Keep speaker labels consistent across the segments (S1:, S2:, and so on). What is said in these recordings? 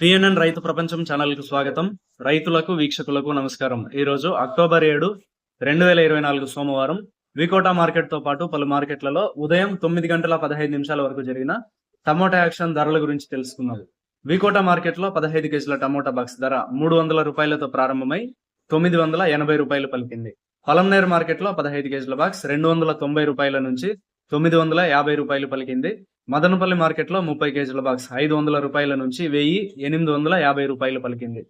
S1: PNN రైతు ప్రపంచం ఛానల్కు స్వాగతం. రైతులకు వీక్షకులకు నమస్కారం. ఈరోజు అక్టోబర్ ఏడు రెండు వేల ఇరవై నాలుగు సోమవారం వికోటా మార్కెట్తో పాటు పలు మార్కెట్లలో ఉదయం తొమ్మిది గంటల పదహైదు నిమిషాల వరకు జరిగిన టమోటా యాక్షన్ ధరల గురించి తెలుసుకుందాం. వికోటా మార్కెట్లో పదహైదు కేజీల టమోటా బాక్స్ ధర మూడు వందల రూపాయలతో ప్రారంభమై తొమ్మిది వందల ఎనభై రూపాయలు పలికింది. పొలంనేరు మార్కెట్లో పదహైదు కేజీల బాక్స్ రెండు వందల తొంభై రూపాయల నుంచి తొమ్మిది వందల యాభై రూపాయలు పలికింది. మదనపల్లి మార్కెట్లో ముప్పై కేజీల బాక్స్ ఐదు వందల రూపాయల నుంచి వెయ్యి ఎనిమిది వందల యాభై రూపాయలు పలికింది.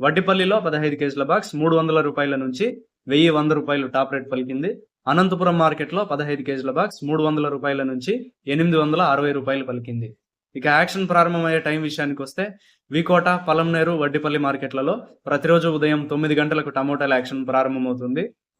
S1: వడ్డిపల్లిలో పదహైదు కేజీల బాక్స్ మూడు వందల రూపాయల నుంచి వెయ్యి వంద రూపాయలు టాప్ రేట్ పలికింది. అనంతపురం మార్కెట్లో పదహైదు కేజీల బాక్స్ మూడు వందల రూపాయల నుంచి ఎనిమిది వందల అరవై రూపాయలు పలికింది. ఇక యాక్షన్ ప్రారంభమయ్యే టైం విషయానికి వస్తే వికోట పలంనేరు వడ్డిపల్లి మార్కెట్లలో ప్రతిరోజు ఉదయం తొమ్మిది గంటలకు టమోటాల యాక్షన్ ప్రారంభమవుతుంది.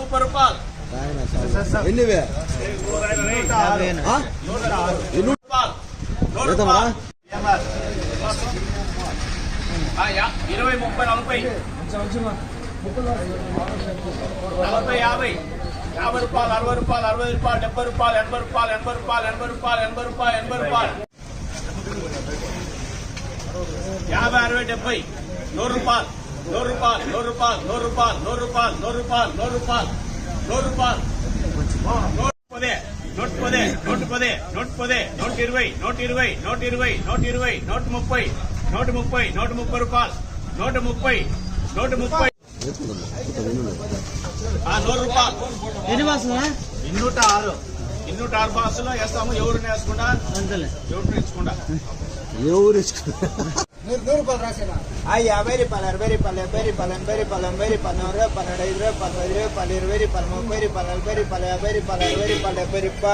S2: ऊपर
S3: ఎన్నివే ఆ? ఎన్ని
S2: రూపాయలు నూరు
S3: ఎంతమ్మా?
S2: రూపాయలు ఆ, యా- ఇరవై ముప్పై నలభై నలభై యాభై యాభై రూపాయలు అరవై రూపాయలు అరవై రూపాయలు డెబ్బై రూపాయలు ఎనభై రూపాయలు ఎనభై రూపాయలు ఎనభై రూపాయలు ఎనభై రూపాయలు ఎనభై రూపాయలు యాభై అరవై డెబ్బై నూరు రూపాయలు నూరు రూపాయలు నూరు రూపాయలు నూరు రూపాయలు నూరు రూపాయలు నూరు రూపాయలు నూరు రూపాయలు నూరు రూపాయలు నూట పదే నూట పదే నూట పదే నూట పదే నూట ఇరవై నూట ఇరవై నూట ఇరవై నూట ఇరవై నూట ముప్పై నూట ముప్పై నూట ముప్పై రూపాయలు. నూట ముప్పై నూట ముప్పై నూరు రూపాయలు
S4: ఎన్ని బాసులా?
S2: ఇన్నూట ఆరు ఇన్నూట ఆరు బాసులో వేస్తాము ఎవరు వేసుకుండా
S4: అంతలే.
S2: ఎవరు నేర్చుకుండా
S3: ఎవరు ఇచ్చుకో-
S4: ನೂರು ರೂಪಾಯಿ ರಾಸಿನ ಅಯ್ಯ ಬೇರಿ ಪಾಲರ್ ಬೇರಿ ಪಲ್ಯ ಬೇರಿ ಪಲನ್ ಬೇರಿ ಪಲನ್ ಬೇರಿ ಪನ್ನೂರು ರೂಪಾಯಿ ಪನ್ನೆರಡು ಐದು ರೂಪಾಯಿ ಪದೈದು ರೂಪಾಯಿ ಪಲ್ಯ ಇರು ಬೇರಿ ಪಲ್ಮ ಬೇರಿ ಪಲ್ಯ ಬೇರಿ ಪಲ್ಯ ಬೇರಿ ಪಲ್ಯ ಬೇರಿ ಪಲ್ಯ ಬೇರಿ ಪ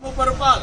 S4: முப்பது ரூபாய்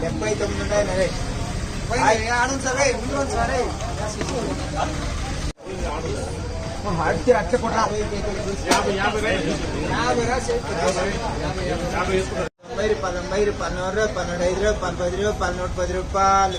S4: డెబ్బై తొమ్మిది ఉన్నాయి నరేష్ ఆడండి సరే సరే అడితే పన్నెండు పన్నెండు ఐదు రూపాయలు పన్నెండు ఐదు రూపాయలు పన్నెండు పది రూపాయలు పన్నెండు పది రూపాయలు.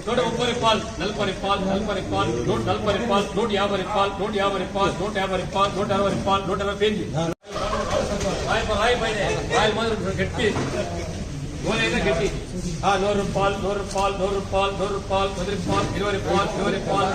S5: నూట ముప్పై రూపాయలు నలభై రూపాయలు నలభై రూపాయలు నూట నలభై రూపాయలు నూట యాభై రూపాయలు నూట యాభై రూపాయలు నూట యాభై రూపాయలు నూట అరవై రూపాయలు నూట అరవై పేజీ రాయి పై- రాయి పైనే. రాయి రాయల మాదిరి గట్టి గోలైనా గట్టి ఆ నూరు రూపాయలు నూరు రూపాయలు నూరు రూపాయలు నూరు రూపాయలు పది రూపాయలు ఇరవై రూపాయలు ఇరవై రూపాయలు